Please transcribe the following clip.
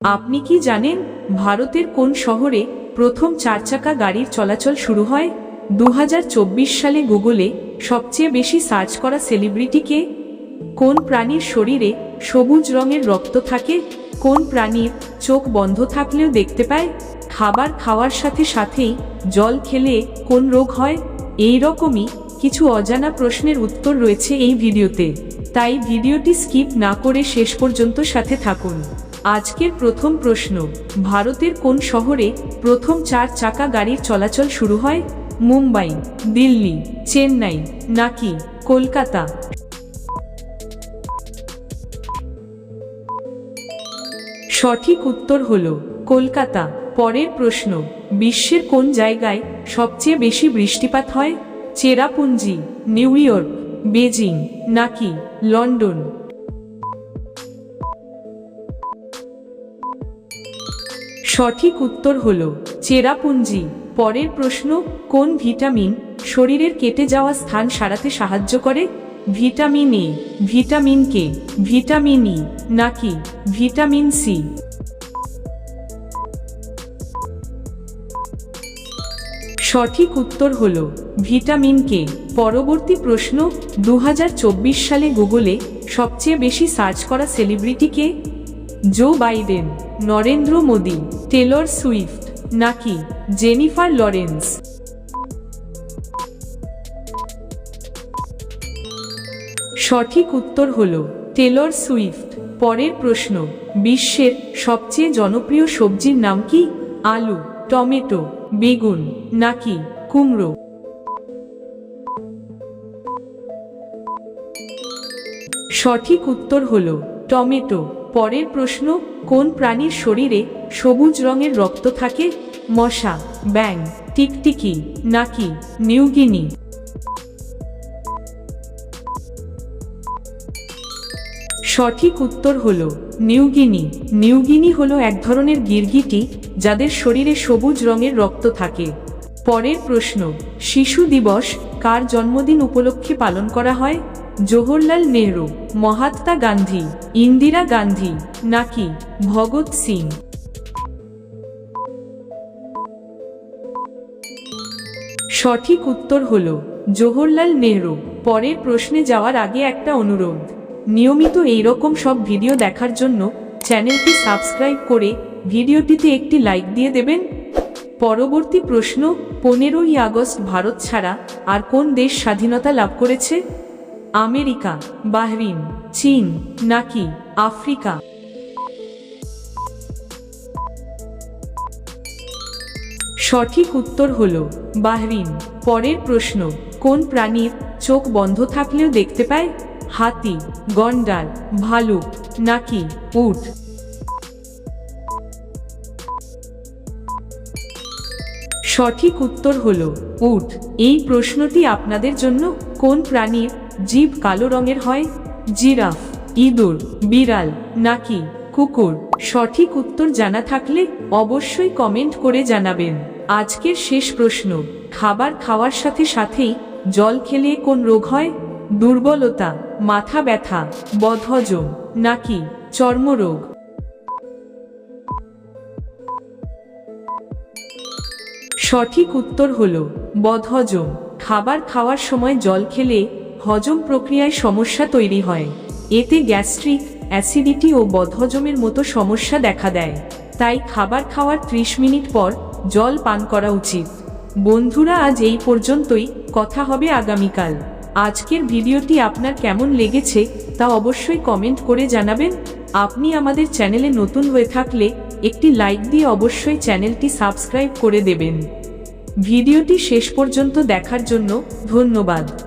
আপনি কি জানেন ভারতের কোন শহরে প্রথম চার চাকা গাড়ির চলাচল শুরু হয়? দু হাজার চব্বিশ সালে গুগলে সবচেয়ে বেশি সার্চ করা সেলিব্রিটি কে? কোন প্রাণীর শরীরে সবুজ রঙের রক্ত থাকে? কোন প্রাণীর চোখ বন্ধ থাকলেও দেখতে পায়? খাবার খাওয়ার সাথে সাথেই জল খেলে কোন রোগ হয়? এই রকমই কিছু অজানা প্রশ্নের উত্তর রয়েছে এই ভিডিওতে। তাই ভিডিওটি স্কিপ না করে শেষ পর্যন্ত সাথে থাকুন। আজকের প্রথম প্রশ্ন, ভারতের কোন শহরে প্রথম চার চাকা গাড়ির চলাচল শুরু হয়? মুম্বাই, দিল্লি, চেন্নাই, নাকি কলকাতা? সঠিক উত্তর হল কলকাতা। পরের প্রশ্ন, বিশ্বের কোন জায়গায় সবচেয়ে বেশি বৃষ্টিপাত হয়? চেরাপুঞ্জি, নিউ ইয়র্ক, বেজিং, নাকি লন্ডন? সঠিক উত্তর হল চেরাপুঞ্জি। পরের প্রশ্ন, কোন ভিটামিন শরীরের কেটে যাওয়া স্থান সারাতে সাহায্য করে? Vitamin A, vitamin K, vitamin E, নাকি ভিটামিন সি? সঠিক উত্তর হল ভিটামিন কে। পরবর্তী প্রশ্ন দু হাজার চব্বিশ সালে গুগলে সবচেয়ে বেশি সার্চ করা সেলিব্রিটি কে? Joe Biden. Narendra Modi, Taylor Swift, নাকি জেনিফার লরেন্স? সঠিক উত্তর হল টেলর সুইফট। পরের প্রশ্ন, বিশ্বের সবচেয়ে জনপ্রিয় সবজির নাম কি? আলু, টমেটো, বেগুন, নাকি কুমড়ো? সঠিক উত্তর হল টমেটো। পরের প্রশ্ন, কোন প্রাণীর শরীরে সবুজ রঙের রক্ত থাকে? মশা ব্যাং টিকটিকি, নাকি নিউগিনি? সঠিক উত্তর হল নিউগিনি। নিউগিনি হল এক ধরনের গিরগিটি যাদের শরীরে সবুজ রঙের রক্ত থাকে। পরের প্রশ্ন, শিশু দিবস কার জন্মদিন উপলক্ষে পালন করা হয়? জওহরলাল নেহরু, মহাত্মা গান্ধী, ইন্দিরা গান্ধী, নাকি ভগৎ সিং? সঠিক উত্তর হল জওহরলাল নেহরু। পরের প্রশ্নে যাওয়ার আগে একটা অনুরোধ। নিয়মিত এইরকম সব ভিডিও দেখার জন্য চ্যানেলটি সাবস্ক্রাইব করে ভিডিওটিতে একটি লাইক দিয়ে দেবেন। পরবর্তী প্রশ্ন, পনেরোই আগস্ট ভারত ছাড়া আর কোন দেশ স্বাধীনতা লাভ করেছে? আমেরিকা, বাহরিন, চীন, নাকি আফ্রিকা? সঠিক উত্তর হল বাহরিন। পরের প্রশ্ন, কোন প্রাণীর চোখ বন্ধ থাকলেও দেখতে পায়? হাতি, গন্ডার, ভালুক, নাকি উট? সঠিক উত্তর হল উট। এই প্রশ্নটি আপনাদের জন্য কোন প্রাণীর জীব কালো রঙের হয়, জিরাফ, ইঁদুর, বিড়াল, নাকি কুকুর? সঠিক উত্তর জানা থাকলে অবশ্যই কমেন্ট করে জানাবেন। আজকের শেষ প্রশ্ন, খাবার খাওয়ার সাথে সাথেই জল খেলে কোন রোগ হয়? দুর্বলতা, মাথা ব্যথা, বদহজম, নাকি চর্মরোগ? সঠিক উত্তর হল, বদহজম। খাবার খাওয়ার সময় জল খেলে হজম প্রক্রিয়ায় সমস্যা তৈরি হয়। এতে গ্যাস্ট্রিক, অ্যাসিডিটি ও বদহজমের মতো সমস্যা দেখা দেয়। তাই খাবার খাওয়ার ত্রিশ মিনিট পর জল পান করা উচিত। বন্ধুরা, আজ এই পর্যন্তই। কথা হবে আগামীকাল। আজকের ভিডিওটি আপনার কেমন লেগেছে তা অবশ্যই কমেন্ট করে জানাবেন। আপনি আমাদের চ্যানেলে নতুন হয়ে থাকলে একটি লাইক দিয়ে অবশ্যই চ্যানেলটি সাবস্ক্রাইব করে দেবেন। ভিডিওটি শেষ পর্যন্ত দেখার জন্য ধন্যবাদ।